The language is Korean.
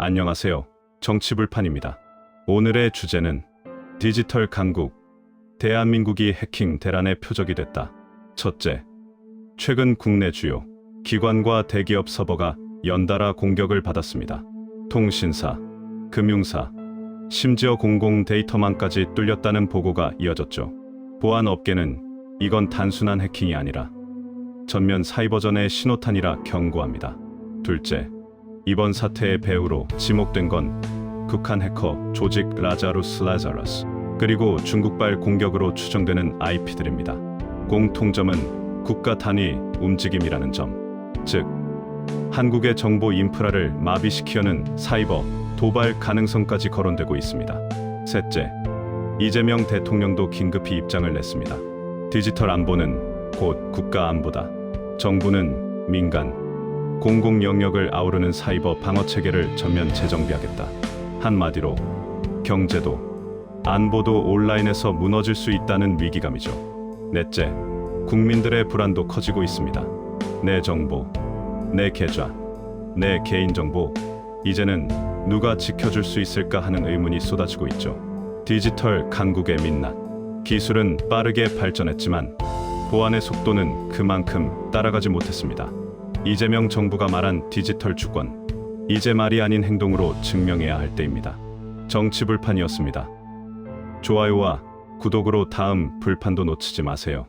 안녕하세요. 정치불판입니다. 오늘의 주제는 디지털 강국. 대한민국이 해킹 대란의 표적이 됐다. 첫째, 최근 국내 주요 기관과 대기업 서버가 연달아 공격을 받았습니다. 통신사, 금융사, 심지어 공공 데이터망까지 뚫렸다는 보고가 이어졌죠. 보안 업계는 이건 단순한 해킹이 아니라 전면 사이버전의 신호탄이라 경고합니다. 둘째, 이번 사태의 배후로 지목된 건 북한 해커 조직 라자루스 라자러스 그리고 중국발 공격으로 추정되는 IP들입니다. 공통점은 국가 단위 움직임이라는 점, 즉 한국의 정보 인프라를 마비시키려는 사이버 도발 가능성까지 거론되고 있습니다. 셋째, 이재명 대통령도 긴급히 입장을 냈습니다. 디지털 안보는 곧 국가 안보다. 정부는 민간, 공공 영역을 아우르는 사이버 방어 체계를 전면 재정비하겠다. 한마디로 경제도 안보도 온라인에서 무너질 수 있다는 위기감이죠. 넷째, 국민들의 불안도 커지고 있습니다. 내 정보, 내 계좌, 내 개인정보, 이제는 누가 지켜줄 수 있을까 하는 의문이 쏟아지고 있죠. 디지털 강국의 민낯. 기술은 빠르게 발전했지만 보안의 속도는 그만큼 따라가지 못했습니다. 이재명 정부가 말한 디지털 주권. 이제 말이 아닌 행동으로 증명해야 할 때입니다. 정치 불판이었습니다. 좋아요와 구독으로 다음 불판도 놓치지 마세요.